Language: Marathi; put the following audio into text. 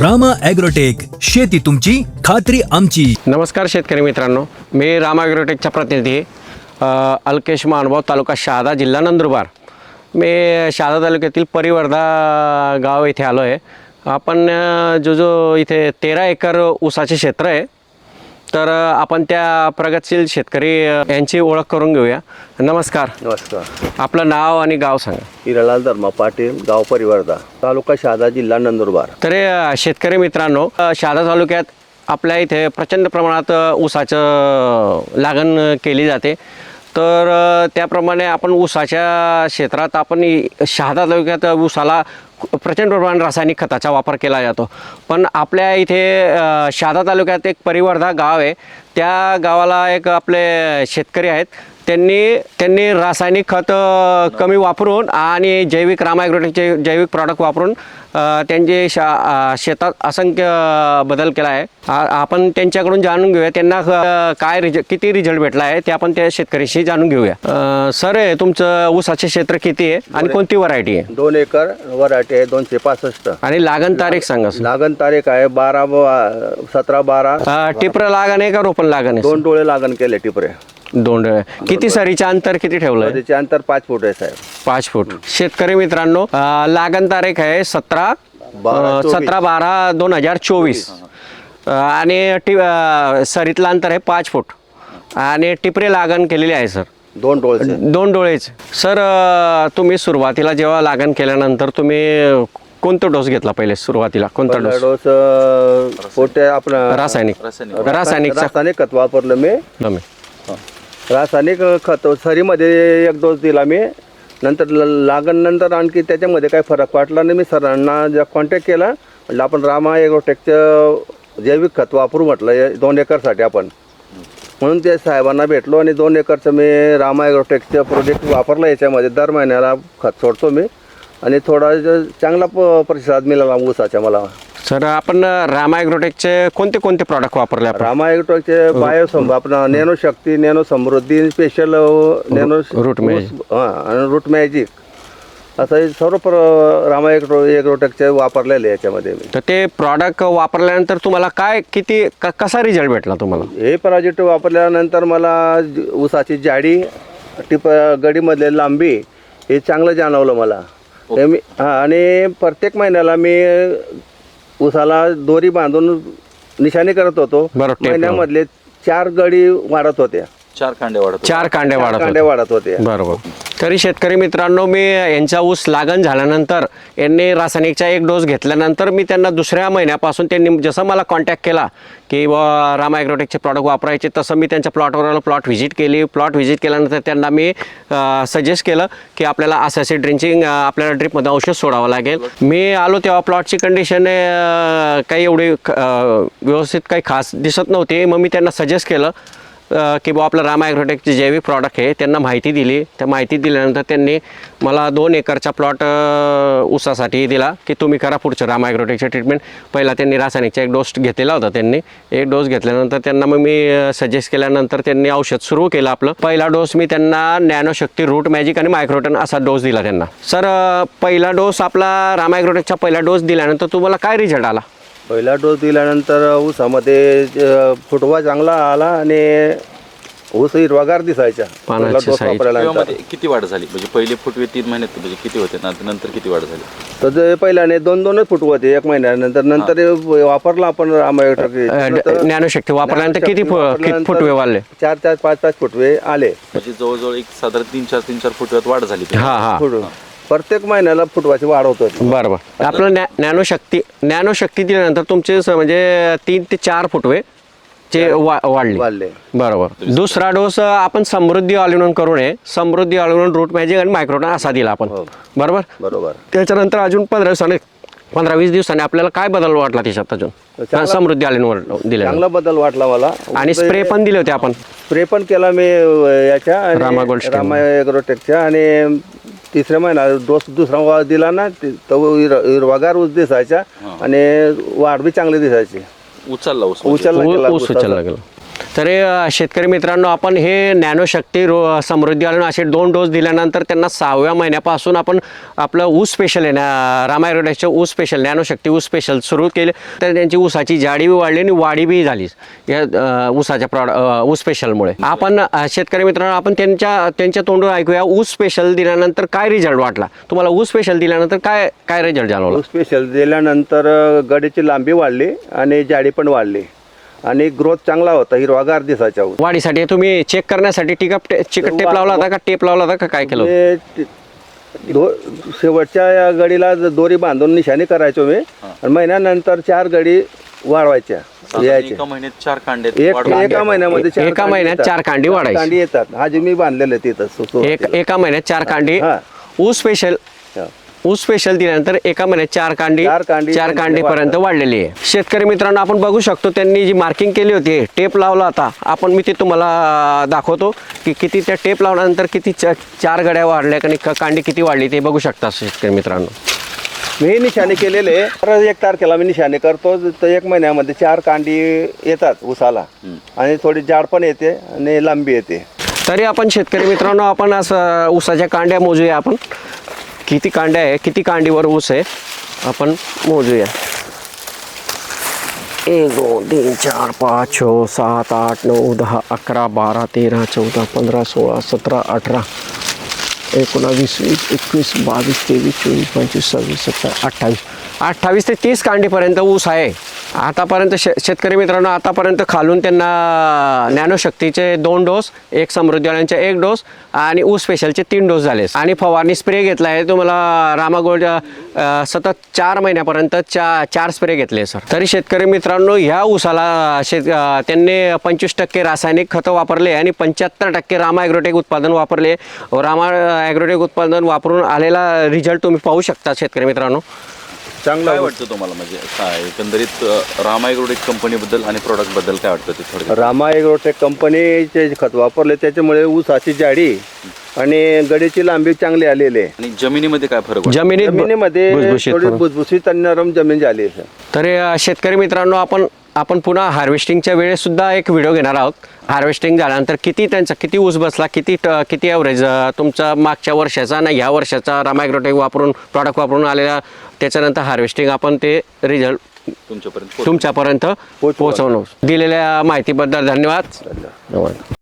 रामा ॲग्रोटेक शेती तुमची खात्री आमची. नमस्कार शेतकरी मित्रांनो मी रामा ॲग्रोटेकचा प्रतिनिधी अ, अल्केश मानभाव तालुका शहादा जिल्हा नंदुरबार. मी शहादा तालुक्यातील परिवर्धा गाव इथे आलो आहे आपण अ, जो जो इथे तेरा एकर ऊसाचे क्षेत्र आहे तर आपण त्या प्रगतशील शेतकरी यांची ओळख करून घेऊया. नमस्कार. नमस्कार. आपलं नाव आणि गाव सांगा. हिरालाल धर्मा पाटील गाव परिवर्धा तालुका शहादा जिल्हा नंदुरबार. तर अ, शेतकरी मित्रांनो अ, शहादा तालुक्यात आपल्या इथे प्रचंड प्रमाणात अ, ऊसाचं लागण केली जाते. तर त्याप्रमाणे आपण ऊसाच्या क्षेत्रात आपण शहादा तालुक्यात ऊसाला प्रचंड प्रमाणात रासायनिक खताचा वापर केला जातो. पण आपल्या इथे शहादा तालुक्यात एक परिवर्धा गाव आहे. त्या गावाला एक आपले शेतकरी आहेत. त्यांनी त्यांनी रासायनिक खत कमी वापरून आणि जैविक रामायग्रोटेकचे जैविक प्रॉडक्ट वापरून त्यांचे शा शेतात असंख्य बदल केला आहे. आपण त्यांच्याकडून जाणून घेऊया त्यांना काय रिज किती रिझल्ट भेटला आहे ते आपण त्या शेतकऱ्याशी जाणून घेऊया. सर तुमचं ऊसाचे क्षेत्र किती आहे आणि कोणती व्हरायटी आहे? दोन एकर वराटे आहे दोनशे पासष्ट. आणि लागण तारीख सांगा लागण तारीख आहे बारा सतरा बारा. टिपर लागण आहे का रोपण लागण आहे दोन डोळे लागण केले टिपरे. दोन डोळे. किती सरीचं अंतर किती ठेवलं त्याचे अंतर पाच फूट आहे साहेब. पाच फूट. शेतकरी मित्रांनो अ, लागण तारीख आहे सतरा बारा चोवीस. सतरा बारा दोन हजार चोवीस. अ, आणि टी अ, सरीतलं अंतर आहे पाच फूट. आणि टिपरे लागण केलेली आहे सर. दोन डोळे दोन डोळेच. सर अ, तुम्ही सुरुवातीला जेव्हा लागण केल्यानंतर तुम्ही कोणता डोस घेतला पहिले सुरुवातीला? कोणता डोस? डोस अं, आपलं रासायनिक. रासायनिक. रासायनिक खत वापरलं मी. मी रासायनिक खत सरीमध्ये एक डोस दिला मी. नंतर ल- लागण नंतर आणखी त्याच्यामध्ये काही फरक वाटला नाही. मी सरांना ज्या कॉन्टॅक्ट केला म्हटलं आपण रामा एग्रोटेकचं जैविक खत वापरू म्हटलं हे दोन एकरसाठी आपण. म्हणून ते साहेबांना भेटलो आणि दोन एकरचं मी रामा एग्रोटेकचं प्रोजेक्ट वापरलं याच्यामध्ये. दर महिन्याला खत सोडतो मी. आणि थोडा चांगला प प्रतिसाद मिळाला ऊसाच्या मला. सर आपण रामा ॲग्रोटेकचे कोणते कोणते प्रॉडक्ट वापरले आपण? रामा एग्रोटेकचे बायोसम आपण nano Shakti nano Samruddhi special nano root magic. हां आणि रूट मॅजिक असं हे सर्व प्र रामा एग्रो एग्रोटेकचे वापरलेले आहे याच्यामध्ये मी. तर ते प्रॉडक्ट वापरल्यानंतर तुम्हाला काय किती क- कसा रिझल्ट भेटला तुम्हाला? हे प्रोजेक्ट वापरल्यानंतर मला ज- ऊसाची जाडी टिप गडीमधले लांबी हे चांगलं जाणवलं मला. हे मी हां आणि प्रत्येक महिन्याला मी ऊसाला दोरी बांधून निशाणी करत होतो बरं, टेप लावून. महिन्यामधले चार गडी वाढत होत्या चार कांडे वाढत चार कांडे चार वाढत कांडे होते. वाढत होते बरोबर तरी शेतकरी मित्रांनो मी यांचा ऊस लागण झाल्यानंतर यांनी रासायनिकचा एक डोस घेतल्यानंतर मी त्यांना दुसऱ्या महिन्यापासून त्यांनी जसं मला कॉन्टॅक्ट केला की व रामा ॲग्रोटेकचे प्रॉडक्ट वापरायचे तसं मी त्यांच्या प्लॉटवर प्लॉट व्हिजिट केली. प्लॉट व्हिजिट केल्यानंतर त्यांना मी सजेस्ट केलं की आपल्याला असं असे ड्रिंचिंग आपल्याला ड्रिपमध्ये औषध सोडावं लागेल. मी आलो तेव्हा प्लॉटची कंडिशन काही एवढी ख- व्यवस्थित काही खास दिसत नव्हती. मग मी त्यांना सजेस्ट केलं की बुवा आपलं राम ॲग्रोटेकचे जैविक प्रॉडक्ट आहे त्यांना माहिती दिली. त्या माहिती दिल्यानंतर त्यांनी मला दोन एकरचा प्लॉट ऊसासाठी दिला की तुम्ही करा पुढचं राम ॲग्रोटेकचे ट्रीटमेंट पहिला त्यांनी रासायनिकचा एक डोस घेतलेला होता त्यांनी. एक डोस घेतल्यानंतर त्यांना मग मी सजेस्ट केल्यानंतर त्यांनी औषध सुरू केलं आपलं. पहिला डोस मी त्यांना नॅनोशक्ती रूट मॅजिक आणि मायक्रोटन असा डोस दिला त्यांना. सर पहिला डोस आपला राम ॲग्रोटेकचा पहिला डोस दिल्यानंतर तुम्हाला काय रिझल्ट आला? पहिला डोस दिल्यानंतर ऊसामध्ये फुटवा चांगला आला आणि ऊस हिरवागार दिसायचा. पानाची पहिला डोस size. वापरल्यानंतरमध्ये किती वाढ झाली? म्हणजे पहिले फुटवे तीन महिन्यात म्हणजे किती होते? ना नंतर किती वाढ झाली? तर ते पहिल्याने दोन दोनच फुटवं होते एक महिन्यानंतर. नंतर हे. वापरला आपण रामायण ज्ञानशक्ती वापरल्यानंतर किती फु- किती फुटवे वाढले? चार चार पाच पाच फुटवे आले. म्हणजे जवळजवळ एक साधारण तीन चार तीन चार फुटव्यात वाढ झाली. हा हा. प्रत्येक महिन्याला फुटवाची वाढ होत होती. बरं बरं आपलं नॅ नॅनोशक्ती नॅनोशक्ती दिल्यानंतर तुमचे स- म्हणजे तीन ते चार फुटवे चे वा वाढले. वाढले. बरोबर. दुसरा डोस आपण समृद्धी ऑलिनोन करू नये. समृद्धी ऑलिनोन रूट मॅजिक आणि मायक्रोटन असा दिला आपण. हो. बरोबर? बरोबर. त्याच्यानंतर अजून पंधरा दिवसाने पंधरा वीस दिवसाने आपल्याला काय बदल वाटला त्याच्यात अजून? समृद्धी ऑलिनोन दिले चांगला बदल वाटला मला. आणि स्प्रे पण दिले होते आपण. स्प्रे पण केला मी अ, याच्या आणि रामा गोल्ड. रामा एग्रोटेकच्या आणि तिसऱ्या महिना डोस दुसरा वा- दिला ना ते- तो हिर- हिरवागार ऊस दिसायचा आणि वाढ बी चांगली दिसायची. उचलला ऊस उचलला ऊ- गेला ऊस ऊसाचा. उचलला गेला. तर शेतकरी मित्रांनो आपण हे नॅनोशक्ती रो समृद्धी आलो असे दोन डोस दिल्यानंतर त्यांना सहाव्या महिन्यापासून आपण आपलं ऊस स्पेशल आहे ना रामायरोडेसचं ऊस स्पेशल नॅनोशक्ती ऊस स्पेशल सुरू केले. तर त्यांची ऊसाची जाडी बी वाढली आणि वाढी बी झाली. या ऊसाच्या प्रॉड ऊस स्पेशलमुळे आपण शेतकरी मित्रांनो आपण त्यांच्या त्यांच्या तोंडून ऐकूया ऊस स्पेशल दिल्यानंतर काय रिझल्ट वाटला? तुम्हाला ऊस स्पेशल दिल्यानंतर काय काय रिझल्ट जाणवला? स्पेशल दिल्यानंतर गडीची लांबी वाढली आणि जाडी पण वाढली. आणि ग्रोथ चांगला होता हिरवागार दिसायच्या ऊस वाढीसाठी तुम्ही चेक करण्यासाठी टिकअप चिकट टेप लावला होता का टेप लावला होता का काय केलं होतं? मी ति- दो शेवटच्या या गडीला ज- दोरी बांधून निशाणी करायचो मी आणि महिन्यानंतर चार गडी वाढवायच्या साधारण यायच्या एका महिन्यात चार कांडे एक महिन्यामध्ये चार एका कांडी महिन्यात येतात. चार कांडी वाढायची. कांडी येतात हा जे मी बांधलेले तिथं सु- एक सुरुवातीला. एका महिन्यात चार कांडी हा. ऊस स्पेशल. ऊस स्पेशल दिल्यानंतर एका महिन्यात चार कांडी चार कांडी चार कांडी पर्यंत वाढलेली आहे. शेतकरी मित्रांनो आपण बघू शकतो त्यांनी जी मार्किंग केली होती टेप लावला होता. आपण मी ते तुम्हाला दाखवतो की किती त्या टेप लावल्यानंतर किती चा- चार गड्या वाढल्या आणि कांडी किती वाढली ते बघू शकता शेतकरी मित्रांनो. मी निशाणे केलेले एक तारखेला मी निशाणे करतो. तर एक महिन्यामध्ये चार कांडी येतात उसाला आणि थोडी जाड पण येते आणि लांबी येते. तरी आपण शेतकरी मित्रांनो आपण असं ऊसाच्या कांड्या मोजूया आपण. किती कांड्या आहे, किती कांडीवर ऊस आहे? आपण मोजूया. एक, दोन, तीन, चार, पाच छ सात, आठ, नऊ, दहा, अकरा, बारा, तेरा, चौदा, पंधरा, सोळा, सतरा, अठरा, एकोणावीस, वीस, एकवीस, बावीस, तेवीस, चोवीस, पंचवीस, सव्वीस सत्तर अठ्ठावीस. अठ्ठावीस ते तीस कांडीपर्यंत ऊस आहे. आतापर्यंत शे शेतकरी मित्रांनो आतापर्यंत खालून त्यांना ज्ञानोशक्तीचे दोन डोस एक समृद्धीवाल्यांचे एक डोस आणि ऊस स्पेशलचे तीन डोस झाले. आणि फवारणी स्प्रे घेतला आहे. तुम्हाला रामागोल्ड सतत चार महिन्यापर्यंत चा चार स्प्रे घेतले सर. तरी शेतकरी मित्रांनो ह्या ऊसाला शेत त्यांनी पंचवीस टक्के रासायनिक खतं वापरले आणि पंच्याहत्तर टक्के रामा ॲग्रोटेक उत्पादन वापरले. रामा ॲग्रोटेक उत्पादन वापरून आलेला रिझल्ट तुम्ही पाहू शकता शेतकरी मित्रांनो. चांगला काय वाटतं तुम्हाला? म्हणजे काय एकंदरीत अ, रामायग्रोडिक कंपनीबद्दल आणि प्रॉडक्टबद्दल काय वाटतं ते थोडं रामा एग्रोटेक कंपनीचे जे खत वापरले त्याच्यामुळे ऊसाची जाडी आणि गडीची लांबी चांगली आलेली आहे. आणि जमिनीमध्ये काय फरक वाटतो? जमिनीत ब- जमिनीमध्ये भुसभुशीत थोडी. भुसभुशीत आणि नरम जमीन झाली आहे तरी अ, शेतकरी मित्रांनो आपण आपण पुन्हा हार्वेस्टिंगच्या वेळेस सुद्धा एक व्हिडिओ घेणार आहोत. हार्वेस्टिंग झाल्यानंतर किती त्यांचा किती ऊस बसला किती ट- किती ॲव्हरेज तुमचा मागच्या वर्षाचा ना ह्या वर्षाचा रामायग्रोटेक वापरून प्रॉडक्ट वापरून आलेला त्याच्यानंतर हार्वेस्टिंग आपण ते रिझल्ट तुमच्यापर्यंत? तुमच्यापर्यंत पोहोचवणं दिलेल्या माहितीबद्दल धन्यवाद. धन्यवाद.